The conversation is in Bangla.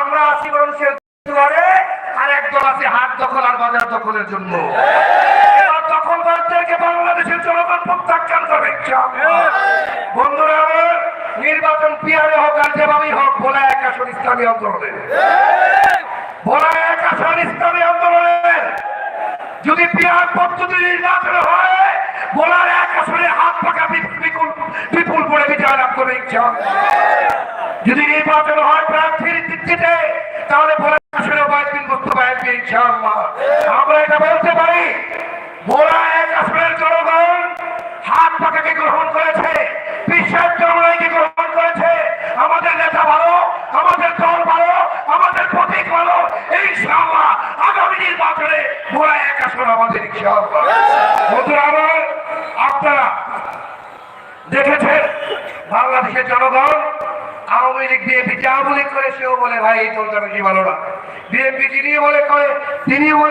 আমরা আর একদল আছে হাত দখল আর বাজার দখলের জন্য। এবার দখলবাদদেরকে বাংলাদেশের জনগণ প্রত্যাখ্যান নির্বাচন পিয়ারে হোক আর যেভাবেই হোক ভোলা এক আসন ইসলামী আন্দোলনের ভোলা এক আসন ইসলামী আন্দোলনের যদি পিয়ার পদ্ধতি নির্বাচন হয় বলার এক আসলে হাত পাকা বিপুল বিপুল করে বিজয় লাভ করবে, ইনশাআল্লাহ। যদি নির্বাচন হয় প্রার্থীর ভিত্তিতে তাহলে আসলে বাইতুল মুস্তফা আসবে ইনশাআল্লাহ। আমরা এটা বলতে পারি বলা এক আসনের জনগণ হাত পাকাকে গ্রহণ করেছে বিশ্বের জনগণকে গ্রহণ করেছে। আমাদের নেতা ভালো, আমাদের দল ভালো, আমাদের প্রতীক ভালো এই ইনশাআল্লাহ আগামী নির্বাচনে বলা এক আসন আমাদের, ইনশাআল্লাহ। বন্ধুরা, আমার আপনারা দেখেছেন বাংলাদেশের জনগণ আওয়ামী লীগ বিএনপি যা বলে করে সেও বলে, ভাই, এই দলটা বেশি ভালো না। বিএনপি যিনি বলে করে তিনি বলে